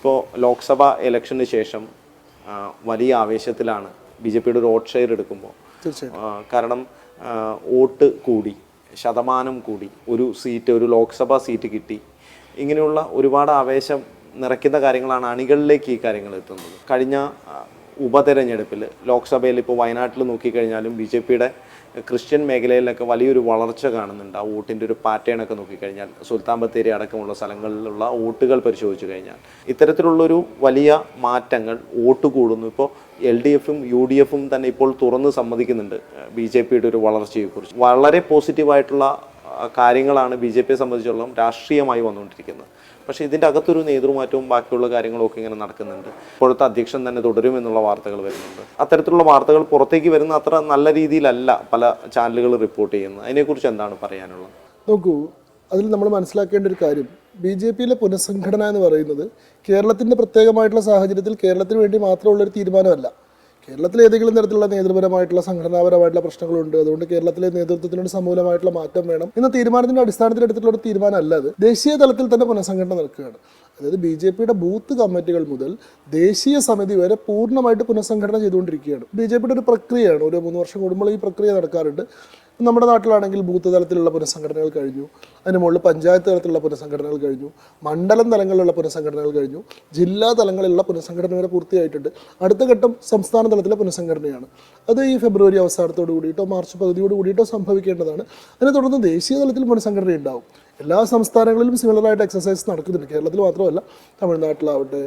ഇപ്പോൾ ലോക്സഭ ഇലക്ഷന് ശേഷം വലിയ ആവേശത്തിലാണ് ബി ജെ പിയുടെ ഒരു വോട്ട് ഷെയർ എടുക്കുമ്പോൾ. കാരണം വോട്ട് കൂടി ശതമാനം കൂടി ഒരു സീറ്റ് ഒരു ലോക്സഭാ സീറ്റ് കിട്ടി. ഇങ്ങനെയുള്ള ഒരുപാട് ആവേശം നിറയ്ക്കുന്ന കാര്യങ്ങളാണ് അണികളിലേക്ക് ഈ കാര്യങ്ങൾ എത്തുന്നത്. കഴിഞ്ഞ ഉപതെരഞ്ഞെടുപ്പിൽ ലോക്സഭയിൽ ഇപ്പോൾ വയനാട്ടിൽ നോക്കിക്കഴിഞ്ഞാലും ബി ജെ പിയുടെ ക്രിസ്ത്യൻ മേഖലയിലൊക്കെ വലിയൊരു വളർച്ച കാണുന്നുണ്ട്. ആ വോട്ടിന്റെ ഒരു പാറ്റേണൊക്കെ നോക്കിക്കഴിഞ്ഞാൽ സുൽത്താൻ ബത്തേരി അടക്കമുള്ള സ്ഥലങ്ങളിലുള്ള വോട്ടുകൾ പരിശോധിച്ചു കഴിഞ്ഞാൽ ഇത്തരത്തിലുള്ളൊരു വലിയ മാറ്റങ്ങൾ വോട്ട് കൂടുന്നു. ഇപ്പോൾ എൽ ഡി എഫും യു ഡി എഫും തന്നെ ഇപ്പോൾ തുറന്ന് സമ്മതിക്കുന്നുണ്ട് ബി ജെ പിയുടെ ഒരു വളർച്ചയെക്കുറിച്ച്. വളരെ പോസിറ്റീവായിട്ടുള്ള കാര്യങ്ങളാണ് ബി ജെ പിയെ സംബന്ധിച്ചിടത്തോളം രാഷ്ട്രീയമായി വന്നുകൊണ്ടിരിക്കുന്നത്. പക്ഷേ ഇതിന്റെ അകത്തൊരു നേതൃമാറ്റവും ബാക്കിയുള്ള കാര്യങ്ങളൊക്കെ ഇങ്ങനെ നടക്കുന്നുണ്ട്. ഇപ്പോഴത്തെ അധ്യക്ഷൻ തന്നെ തുടരും എന്നുള്ള വാർത്തകൾ വരുന്നുണ്ട്. അത്തരത്തിലുള്ള വാർത്തകൾ പുറത്തേക്ക് വരുന്ന അത്ര നല്ല രീതിയിലല്ല പല ചാനലുകൾ റിപ്പോർട്ട് ചെയ്യുന്നത്. അതിനെക്കുറിച്ച് എന്താണ് പറയാനുള്ളത്? നോക്കൂ അതിൽ നമ്മൾ മനസ്സിലാക്കേണ്ട ഒരു കാര്യം ബി ജെ പിയിലെ പുനഃസംഘടന എന്ന് പറയുന്നത് കേരളത്തിന്റെ പ്രത്യേകമായിട്ടുള്ള സാഹചര്യത്തിൽ കേരളത്തിന് വേണ്ടി മാത്രമുള്ള ഒരു തീരുമാനമല്ല. കേരളത്തിൽ ഏതെങ്കിലും തരത്തിലുള്ള നേതൃപരമായിട്ടുള്ള സംഘടനാപരമായിട്ടുള്ള പ്രശ്നങ്ങളുണ്ട്. അതുകൊണ്ട് കേരളത്തിലെ നേതൃത്വത്തിനൊരു സമൂലമായിട്ടുള്ള മാറ്റം വേണം എന്ന തീരുമാനത്തിന്റെ അടിസ്ഥാനത്തിൽ എടുത്തിട്ടുള്ള ഒരു തീരുമാനമല്ല അത്. ദേശീയ തലത്തിൽ തന്നെ പുനഃസംഘടന നടക്കുകയാണ്. അതായത് ബി ജെ പിയുടെ ബൂത്ത് കമ്മിറ്റികൾ മുതൽ ദേശീയ സമിതി വരെ പൂർണമായിട്ട് പുനഃസംഘടന ചെയ്തുകൊണ്ടിരിക്കുകയാണ്. ബി ജെ പിയുടെ ഒരു പ്രക്രിയയാണ്. ഓരോ മൂന്ന് വർഷം കൂടുമ്പോൾ ഈ പ്രക്രിയ നടക്കാറുണ്ട്. നമ്മുടെ നാട്ടിലാണെങ്കിൽ ബൂത്ത് തലത്തിലുള്ള പുനഃസംഘടനകൾ കഴിഞ്ഞു. അതിന് മുകളിൽ പഞ്ചായത്ത് തലത്തിലുള്ള പുനഃസംഘടനകൾ കഴിഞ്ഞു. മണ്ഡലം തലങ്ങളിലുള്ള പുനഃസംഘടനകൾ കഴിഞ്ഞു. ജില്ലാ തലങ്ങളിലുള്ള പുനഃസംഘടന വരെ പൂർത്തിയായിട്ടുണ്ട്. അടുത്ത ഘട്ടം സംസ്ഥാന തലത്തിലെ പുനഃസംഘടനയാണ്. അത് ഈ ഫെബ്രുവരി അവസാനത്തോട് കൂടിയിട്ടോ മാർച്ച് പകുതിയോട് കൂടിയിട്ടോ സംഭവിക്കേണ്ടതാണ്. അതിനെ തുടർന്ന് ദേശീയ തലത്തിൽ പുനഃസംഘടന ഉണ്ടാവും എല്ലാ സംസ്ഥാനങ്ങളിലും സിമിലറായിട്ട് എക്സസൈസ് നടക്കുന്നുണ്ട്. കേരളത്തിൽ മാത്രമല്ല തമിഴ്നാട്ടിലാവട്ടെ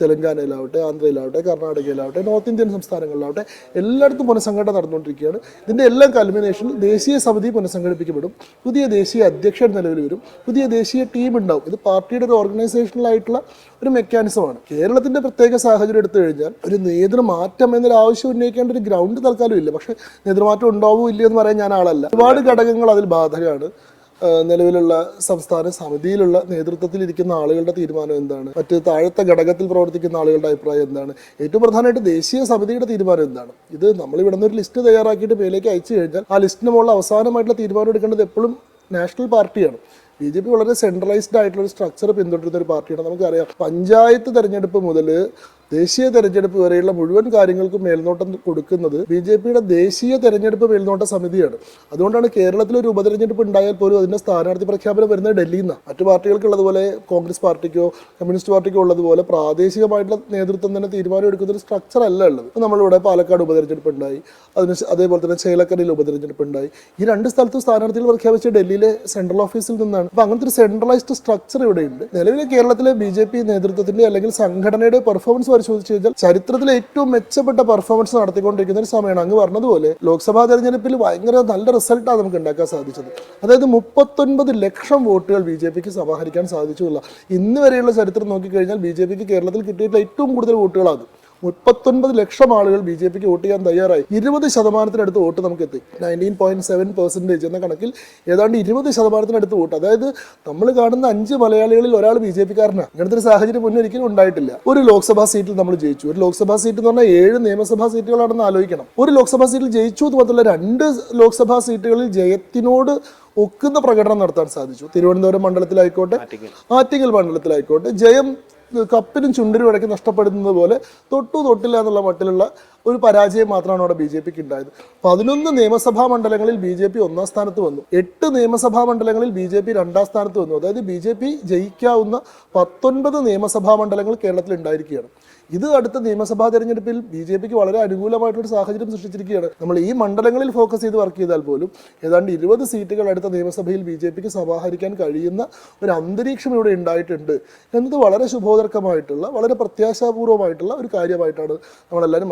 തെലങ്കാനയിലാവട്ടെ ആന്ധ്രയിലാവട്ടെ കർണാടകയിലാവട്ടെ നോർത്ത് ഇന്ത്യൻ സംസ്ഥാനങ്ങളിലാവട്ടെ എല്ലായിടത്തും പുനഃസംഘടന നടന്നുകൊണ്ടിരിക്കുകയാണ്. ഇതിന്റെ എല്ലാം കൽമിനേഷനിൽ ദേശീയ സമിതി പുനഃസംഘടിപ്പിക്കപ്പെടും. പുതിയ ദേശീയ അധ്യക്ഷൻ നിലവിൽ വരും. പുതിയ ദേശീയ ടീം ഉണ്ടാവും. ഇത് പാർട്ടിയുടെ ഒരു ഓർഗനൈസേഷനിലായിട്ടുള്ള ഒരു മെക്കാനിസമാണ് കേരളത്തിന്റെ പ്രത്യേക സാഹചര്യം എടുത്തു കഴിഞ്ഞാൽ ഒരു നേതൃമാറ്റം എന്നൊരു ആവശ്യം ഉന്നയിക്കേണ്ട ഒരു ഗ്രൗണ്ട് തൽക്കാലം ഇല്ല. പക്ഷേ നേതൃമാറ്റം ഉണ്ടാവുമോ ഇല്ലയോ എന്ന് പറയാൻ ഞാൻ ആളല്ല. ഒരുപാട് ഘടകങ്ങൾ അതിൽ ബാധകമാണ്. നിലവിലുള്ള സംസ്ഥാന സമിതിയിലുള്ള നേതൃത്വത്തിൽ ഇരിക്കുന്ന ആളുകളുടെ തീരുമാനം എന്താണ്? മറ്റ് താഴത്തെ ഘടകത്തിൽ പ്രവർത്തിക്കുന്ന ആളുകളുടെ അഭിപ്രായം എന്താണ്? ഏറ്റവും പ്രധാനമായിട്ട് ദേശീയ സമിതിയുടെ തീരുമാനം എന്താണ്? ഇത് നമ്മൾ ഇവിടെ നിന്ന് ഒരു ലിസ്റ്റ് തയ്യാറാക്കിയിട്ട് മേലേക്ക് അയച്ചു കഴിഞ്ഞാൽ ആ ലിസ്റ്റിന് മുകളിൽ അവസാനമായിട്ടുള്ള തീരുമാനം എടുക്കേണ്ടത് എപ്പോഴും നാഷണൽ പാർട്ടിയാണ്. ബി ജെ പി വളരെ സെൻട്രലൈസ്ഡ് ആയിട്ടുള്ള ഒരു സ്ട്രക്ചർ പിന്തുടരുന്ന ഒരു പാർട്ടിയാണ്. നമുക്കറിയാം പഞ്ചായത്ത് തെരഞ്ഞെടുപ്പ് മുതൽ ദേശീയ തെരഞ്ഞെടുപ്പ് വരെയുള്ള മുഴുവൻ കാര്യങ്ങൾക്കും മേൽനോട്ടം കൊടുക്കുന്നത് ബി ജെ പിയുടെ ദേശീയ തെരഞ്ഞെടുപ്പ് മേൽനോട്ട സമിതിയാണ്. അതുകൊണ്ടാണ് കേരളത്തിൽ ഒരു ഉപതെരഞ്ഞെടുപ്പ് ഉണ്ടായാൽ പോലും അതിന്റെ സ്ഥാനാർത്ഥി പ്രഖ്യാപനം വരുന്നത് ഡൽഹിയിൽ നിന്നാണ് മറ്റു പാർട്ടികൾക്കുള്ളതുപോലെ കോൺഗ്രസ് പാർട്ടിക്കോ കമ്മ്യൂണിസ്റ്റ് പാർട്ടിക്കോ ഉള്ളതുപോലെ പ്രാദേശികമായിട്ടുള്ള നേതൃത്വം തന്നെ തീരുമാനം എടുക്കുന്ന ഒരു സ്ട്രക്ചർ അല്ല ഉള്ളത്. നമ്മളിവിടെ പാലക്കാട് ഉപതെരഞ്ഞെടുപ്പ് ഉണ്ടായി. അതിന് അതേപോലെ തന്നെ ചേലക്കരയിൽ ഉപതെരഞ്ഞെടുപ്പ് ഉണ്ടായി. ഈ രണ്ട് സ്ഥലത്തും സ്ഥാനാർത്ഥികൾ പ്രഖ്യാപിച്ച ഡൽഹിയിലെ സെൻട്രൽ ഓഫീസിൽ നിന്നാണ്. അപ്പൊ അങ്ങനത്തെ ഒരു സെൻട്രലൈസ്ഡ് സ്ട്രക്ചർ ഇവിടെയുണ്ട്. നിലവിലെ കേരളത്തിലെ ബി ജെ പി നേതൃത്വത്തിന്റെ അല്ലെങ്കിൽ സംഘടനയുടെ പെർഫോമൻസ് പരിശോധിച്ച് കഴിഞ്ഞാൽ ചരിത്രത്തിലെ ഏറ്റവും മെച്ചപ്പെട്ട പെർഫോമൻസ് നടത്തിക്കൊണ്ടിരിക്കുന്ന ഒരു സമയമാണ്. അങ്ങ് പറഞ്ഞതുപോലെ ലോക്സഭാ തെരഞ്ഞെടുപ്പിൽ ഭയങ്കര നല്ല റിസൾട്ടാണ് നമുക്ക് ഉണ്ടാക്കാൻ സാധിച്ചത്. അതായത് മുപ്പത്തൊൻപത് ലക്ഷം വോട്ടുകൾ ബി ജെ പിക്ക് സമാഹരിക്കാൻ സാധിച്ചുള്ള ഇന്ന് വരെയുള്ള ചരിത്രം നോക്കിക്കഴിഞ്ഞാൽ ബി ജെ പിക്ക് കേരളത്തിൽ കിട്ടിയിട്ടുള്ള ഏറ്റവും കൂടുതൽ വോട്ടുകളാണ് മുപ്പത്തൊൻപത് ലക്ഷം ആളുകൾ ബി ജെ പിക്ക് വോട്ട് ചെയ്യാൻ തയ്യാറായി. ഇരുപത് ശതമാനത്തിനടുത്ത് വോട്ട് നമുക്ക് എത്തി നയന്റീൻ പോയിന്റ് സെവൻ പെർസെന്റേജ് എന്ന കണക്കിൽ ഏതാണ്ട് ഇരുപത് ശതമാനത്തിനടുത്ത് വോട്ട്. അതായത് നമ്മൾ കാണുന്ന അഞ്ച് മലയാളികളിൽ ഒരാൾ ബി ജെ പിക്കാരനാണ് ഇങ്ങനത്തെ ഒരു സാഹചര്യം മുന്നേ ഒരിക്കലും ഉണ്ടായിട്ടില്ല. ഒരു ലോക്സഭാ സീറ്റിൽ നമ്മൾ ജയിച്ചു. ഒരു ലോക്സഭാ സീറ്റ് എന്ന് പറഞ്ഞാൽ ഏഴ് നിയമസഭാ സീറ്റുകളാണെന്ന് ആലോചിക്കണം. ഒരു ലോക്സഭാ സീറ്റിൽ ജയിച്ചു എന്ന് മാത്രമല്ല രണ്ട് ലോക്സഭാ സീറ്റുകളിൽ ജയത്തിനോട് ഒക്കുന്ന പ്രകടനം നടത്താൻ സാധിച്ചു. തിരുവനന്തപുരം മണ്ഡലത്തിലായിക്കോട്ടെ ആറ്റിങ്ങൽ. ആറ്റിങ്ങൽ മണ്ഡലത്തിലായിക്കോട്ടെ. ജയം കപ്പിനും ചുണ്ടിനും ഇടയ്ക്ക് നഷ്ടപ്പെടുന്നത് പോലെ തൊട്ടു തൊട്ടില്ല എന്നുള്ള മട്ടിലുള്ള ഒരു പരാജയം മാത്രമാണ് അവിടെ ബി ജെ പിക്ക് ഉണ്ടായത്. പതിനൊന്ന് നിയമസഭാ മണ്ഡലങ്ങളിൽ ബി ജെ പി ഒന്നാം സ്ഥാനത്ത് വന്നു. എട്ട് നിയമസഭാ മണ്ഡലങ്ങളിൽ ബി ജെ പി രണ്ടാം സ്ഥാനത്ത് വന്നു. അതായത് ബി ജെ പി ജയിക്കാവുന്ന പത്തൊൻപത് നിയമസഭാ മണ്ഡലങ്ങൾ കേരളത്തിൽ ഉണ്ടായിരിക്കുകയാണ്. ഇത് അടുത്ത നിയമസഭാ തെരഞ്ഞെടുപ്പിൽ ബി ജെ പിക്ക് വളരെ അനുകൂലമായിട്ടൊരു സാഹചര്യം സൃഷ്ടിച്ചിരിക്കുകയാണ്. നമ്മൾ ഈ മണ്ഡലങ്ങളിൽ ഫോക്കസ് ചെയ്ത് വർക്ക് ചെയ്താൽ പോലും ഏതാണ്ട് ഇരുപത് സീറ്റുകൾ അടുത്ത നിയമസഭയിൽ ബി ജെ പിക്ക് സമാഹരിക്കാൻ കഴിയുന്ന ഒരു അന്തരീക്ഷം ഇവിടെ ഉണ്ടായിട്ടുണ്ട് എന്നത് വളരെ ശുഭോദർക്കമായിട്ടുള്ള വളരെ പ്രത്യാശാപൂർവമായിട്ടുള്ള ഒരു കാര്യമായിട്ടാണ് നമ്മളെല്ലാവരും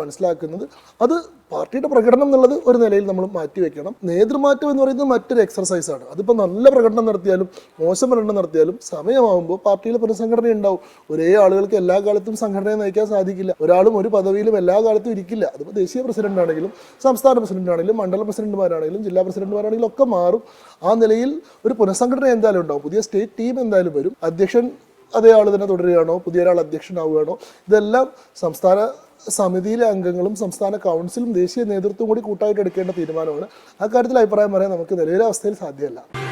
മനസ്സിലാക്കുന്നത് അത് പാർട്ടിയുടെ പ്രകടനം എന്നുള്ളത് ഒരു നിലയിൽ നമ്മൾ മാറ്റി വെക്കണം. നേതൃമാറ്റം എന്ന് പറയുന്നത് മറ്റൊരു എക്സർസൈസാണ് അതിപ്പോൾ നല്ല പ്രകടനം നടത്തിയാലും മോശം പ്രകടനം നടത്തിയാലും സമയമാകുമ്പോൾ പാർട്ടിയിൽ പുനഃസംഘടന ഉണ്ടാവും. ഒരേ ആളുകൾക്ക് എല്ലാ കാലത്തും സംഘടനയെ നയിക്കാൻ സാധിക്കില്ല. ഒരാളും ഒരു പദവിയിലും എല്ലാ കാലത്തും ഇരിക്കില്ല. അതിപ്പോൾ ദേശീയ പ്രസിഡന്റ് ആണെങ്കിലും സംസ്ഥാന പ്രസിഡന്റ് ആണെങ്കിലും മണ്ഡല പ്രസിഡന്റുമാരാണെങ്കിലും ജില്ലാ പ്രസിഡന്റുമാരാണെങ്കിലും ഒക്കെ മാറും. ആ നിലയിൽ ഒരു പുനഃസംഘടന എന്തായാലും ഉണ്ടാവും. പുതിയ സ്റ്റേറ്റ് ടീം എന്തായാലും വരും. അധ്യക്ഷൻ അതേ ആൾ തന്നെ തുടരുകയാണോ? പുതിയ ഒരാൾ അധ്യക്ഷനാവുകയാണോ? ഇതെല്ലാം സംസ്ഥാന സമിതിയിലെ അംഗങ്ങളും സംസ്ഥാന കൗൺസിലും ദേശീയ നേതൃത്വവും കൂടി കൂട്ടായിട്ട് എടുക്കേണ്ട തീരുമാനമാണ്. അക്കാര്യത്തിൽ കാര്യത്തിൽ അഭിപ്രായം പറയാൻ നമുക്ക് നിലവിലെ അവസ്ഥയിൽ സാധ്യമല്ല.